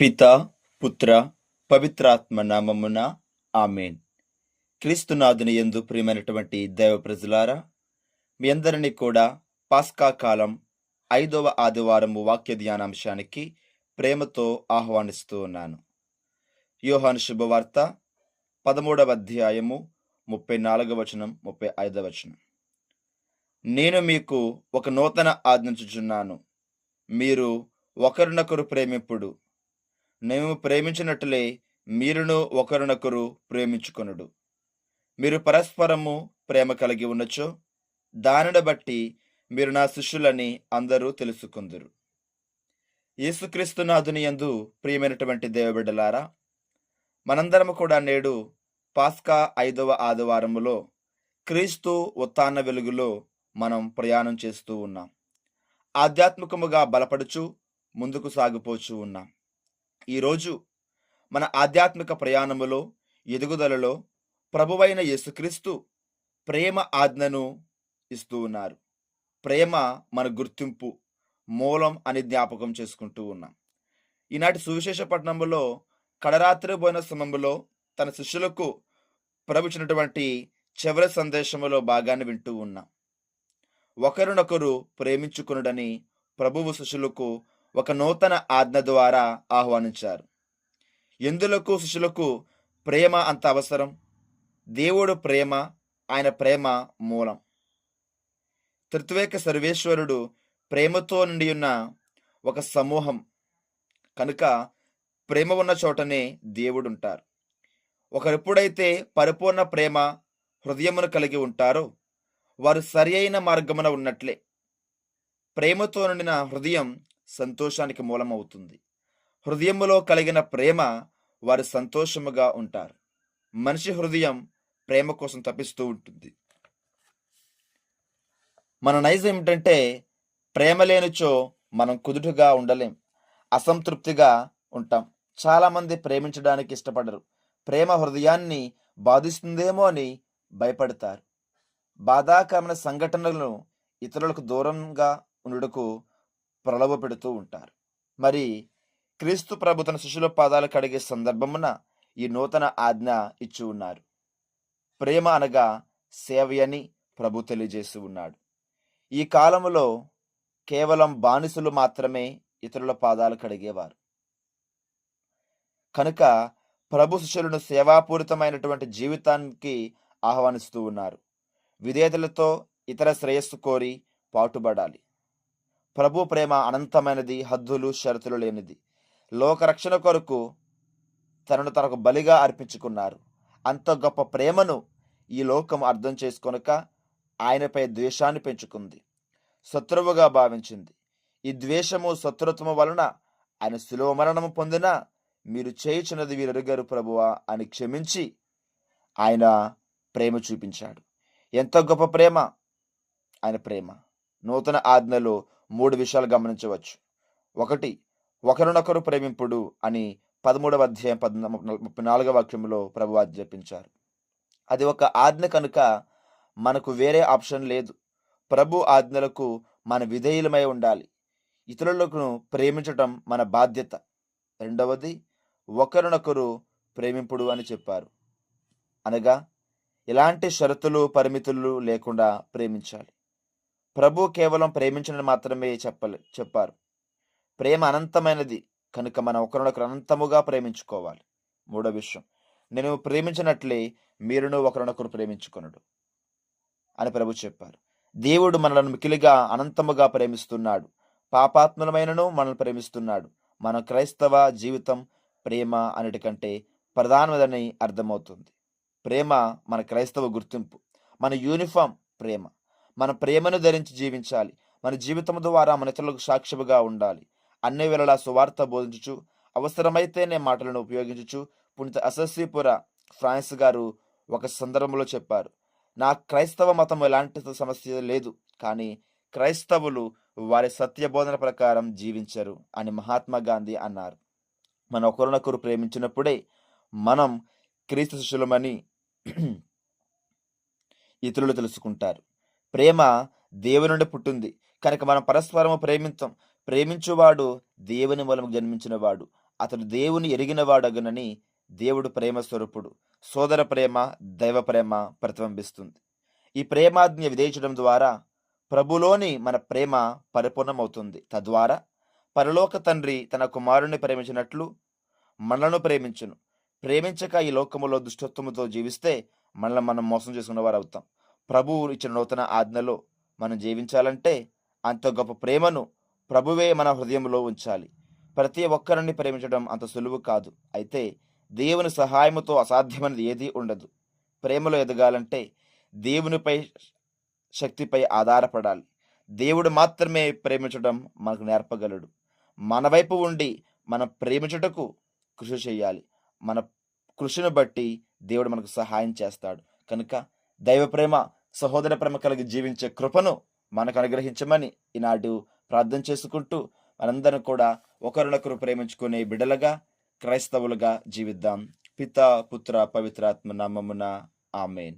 పిత పుత్ర పవిత్రాత్మ నామమున ఆమెన్. క్రీస్తునాథుని యందు ప్రియమైనటువంటి దైవ ప్రజలారా మీ అందరినీ కూడా పాస్కా కాలం ఐదవ ఆదివారము వాక్య ధ్యానాంశానికి ప్రేమతో ఆహ్వానిస్తూ ఉన్నాను. యోహాను శుభవార్త పదమూడవ అధ్యాయము ముప్పై నాలుగవ వచనం ముప్పై ఐదవ వచనం. నేను మీకు ఒక నూతన ఆజ్ఞించుచున్నాను మీరు ఒకరినొకరు ప్రేమిప్పుడు మేము ప్రేమించినట్లే మీరును ఒకరినొకరు ప్రేమించుకొనుడు. మీరు పరస్పరము ప్రేమ కలిగి ఉన్నచో దానిని బట్టి మీరు నా శిష్యులని అందరూ తెలుసుకుందురు. యేసుక్రీస్తునాథుని యందు ప్రియమైనటువంటి దేవబిడ్డలారా మనందరము కూడా నేడు పాస్కా ఐదవ ఆదివారములో క్రీస్తు ఉత్తాన వెలుగులో మనం ప్రయాణం చేస్తూ ఉన్నాం. ఆధ్యాత్మికముగా బలపడుచు ముందుకు సాగిపోచూ ఉన్నాం. ఈరోజు మన ఆధ్యాత్మిక ప్రయాణములో ఎదుగుదలలో ప్రభువైన యేసుక్రీస్తు ప్రేమ ఆజ్ఞను ఇస్తూ ఉన్నారు. ప్రేమ మన గుర్తింపు మూలం అని జ్ఞాపకం చేసుకుంటూ ఉన్నాం. ఈనాటి సువిశేష కడరాత్రి పోయిన సమయంలో తన శిష్యులకు ప్రభుచినటువంటి చివరి సందేశంలో భాగాన్ని వింటూ ఉన్నాం. ఒకరినొకరు ప్రేమించుకునుడని ప్రభువు శిష్యులకు ఒక నూతన ఆజ్ఞ ద్వారా ఆహ్వానించారు. ఎందులకు శిష్యులకు ప్రేమ అంత అవసరం? దేవుడు ప్రేమ ఆయన ప్రేమ మూలం. త్రిత్వేక సర్వేశ్వరుడు ప్రేమతో నిండి ఉన్న ఒక సమూహం. కనుక ప్రేమ ఉన్న చోటనే దేవుడు ఉంటారు ఒకరెప్పుడైతే పరిపూర్ణ ప్రేమ హృదయమును కలిగి ఉంటారో వారు సరి అయిన మార్గమున ఉన్నట్లే. ప్రేమతో నిండిన హృదయం సంతోషానికి మూలమవుతుంది. హృదయములో కలిగిన ప్రేమ వారు సంతోషముగా ఉంటారు. మనిషి హృదయం ప్రేమ కోసం తప్పిస్తూ ఉంటుంది. మన నైజం ఏమిటంటే ప్రేమ లేనిచో మనం కుదుటగా ఉండలేం. అసంతృప్తిగా ఉంటాం. చాలామంది ప్రేమించడానికి ఇష్టపడరు. ప్రేమ హృదయాన్ని బాధిస్తుందేమో అని భయపడతారు. బాధాకరమైన సంఘటనలను ఇతరులకు దూరంగా ఉండుటకు ప్రలభ పెడుతూ ఉంటారు. మరి క్రీస్తు ప్రభు తన శిష్యుల పాదాలు కడిగే సందర్భమున ఈ నూతన ఆజ్ఞ ఇచ్చి ఉన్నారు. ప్రేమ అనగా సేవయని ప్రభు తెలియజేస్తూ ఉన్నాడు. ఈ కాలంలో కేవలం బానిసలు మాత్రమే ఇతరుల పాదాలు కడిగేవారు. కనుక ప్రభు శిష్యులను సేవాపూరితమైనటువంటి జీవితానికి ఆహ్వానిస్తూ ఉన్నారు. విధేయతలతో ఇతర శ్రేయస్సు కోరి పాటుపడాలి. ప్రభు ప్రేమ అనంతమైనది హద్దులు షరతులు లేనిది. లోకరక్షణ కొరకు తనను తనకు బలిగా అర్పించుకున్నారు. అంత గొప్ప ప్రేమను ఈ లోకం అర్థం చేసుకొనక ఆయనపై ద్వేషాన్ని పెంచుకుంది. శత్రువుగా భావించింది. ఈ ద్వేషము శత్రుత్వము వలన ఆయన సులువ మరణము పొందిన మీరు చేయుచున్నది వీరరుగారు ప్రభువా అని క్షమించి ఆయన ప్రేమ చూపించాడు. ఎంత గొప్ప ప్రేమ! ఆయన ప్రేమ. నూతన ఆజ్ఞలో మూడు విషయాలు గమనించవచ్చు. ఒకటి ఒకరినొకరు ప్రేమింపుడు అని పదమూడవ అధ్యాయం పద్నా ముప్పై నాలుగవ వాక్యంలో ప్రభు ఆజ్ఞాపించారు అది ఒక ఆజ్ఞ కనుక మనకు వేరే ఆప్షన్ లేదు. ప్రభు ఆజ్ఞలకు మన విధేయులమై ఉండాలి. ఇతరులకు ప్రేమించటం మన బాధ్యత. రెండవది ఒకరినొకరు ప్రేమింపుడు అని చెప్పారు. అనగా ఎలాంటి షరతులు పరిమితులు లేకుండా ప్రేమించాలి. ప్రభు కేవలం ప్రేమించడం మాత్రమే చెప్పలే చెప్పారు. ప్రేమ అనంతమైనది కనుక మనం ఒకరినొకరు అనంతముగా ప్రేమించుకోవాలి. మూడో విషయం నేను ప్రేమించినట్లే మీరును ఒకరినొకరు ప్రేమించుకొనుడు అని ప్రభు చెప్పారు. దేవుడు మనలను మికిలిగా అనంతముగా ప్రేమిస్తున్నాడు. పాపాత్ములమైనను మనల్ని ప్రేమిస్తున్నాడు. మన క్రైస్తవ జీవితం ప్రేమ అన్నిటికంటే ప్రధానమదని అర్థమవుతుంది. ప్రేమ మన క్రైస్తవ గుర్తింపు మన యూనిఫామ్ ప్రేమ. మన ప్రేమను ధరించి జీవించాలి. మన జీవితం ద్వారా మన ఇతరులకు సాక్షిగా ఉండాలి. అన్ని వేళలా సువార్త బోధించుచు అవసరమైతేనే మాటలను ఉపయోగించుచు పుణిత అసస్సీపుర ఫ్రాన్స్ గారు ఒక సందర్భంలో చెప్పారు. నా క్రైస్తవ మతం ఎలాంటి సమస్య లేదు కానీ క్రైస్తవులు వారి సత్యబోధన ప్రకారం జీవించరు అని మహాత్మా గాంధీ అన్నారు. మన ఒకరినొకరు ప్రేమించినప్పుడే మనం క్రీస్తు శిష్యులమని ఇతరులు తెలుసుకుంటారు. ప్రేమ దేవుని నుండి పుట్టింది. కనుక మనం పరస్పరము ప్రేమించం. ప్రేమించువాడు దేవుని మూలము జన్మించినవాడు. అతడు దేవుని ఎరిగినవాడగునని దేవుడు ప్రేమ స్వరూపుడు. సోదర ప్రేమ దైవ ప్రేమ ప్రతిబింబిస్తుంది. ఈ ప్రేమాజ్ఞ విధించడం ద్వారా ప్రభులోని మన ప్రేమ పరిపూర్ణమవుతుంది. తద్వారా పరలోక తండ్రి తన కుమారుని ప్రేమించినట్లు మనలను ప్రేమించును. ప్రేమించక ఈ లోకములో దుష్టత్వముతో జీవిస్తే మనల్ని మనం మోసం చేసుకున్న వారు అవుతాం ప్రభువు ఇచ్చిన నూతన ఆజ్ఞలో మనం జీవించాలంటే అంత గొప్ప ప్రేమను ప్రభువే మన హృదయంలో ఉంచాలి. ప్రతి ఒక్కరిని ప్రేమించడం అంత సులువు కాదు. అయితే దేవుని సహాయముతో అసాధ్యమైనది ఏదీ ఉండదు. ప్రేమలో ఎదగాలంటే దేవునిపై శక్తిపై ఆధారపడాలి. దేవుడు మాత్రమే ప్రేమించడం మనకు నేర్పగలడు. మన వైపు ఉండి మన ప్రేమించుటకు కృషి చేయాలి. మన కృషిని బట్టి దేవుడు మనకు సహాయం చేస్తాడు. కనుక దైవ ప్రేమ సహోదర ప్రేమ కలిగి జీవించే కృపను మనకు అనుగ్రహించమని ఈనాడు ప్రార్థన చేసుకుంటూ మనందరం కూడా ఒకరినొకరు ప్రేమించుకునే బిడలగా క్రైస్తవులుగా జీవిద్దాం. పిత పుత్ర పవిత్రాత్మ నామమున ఆమెన్.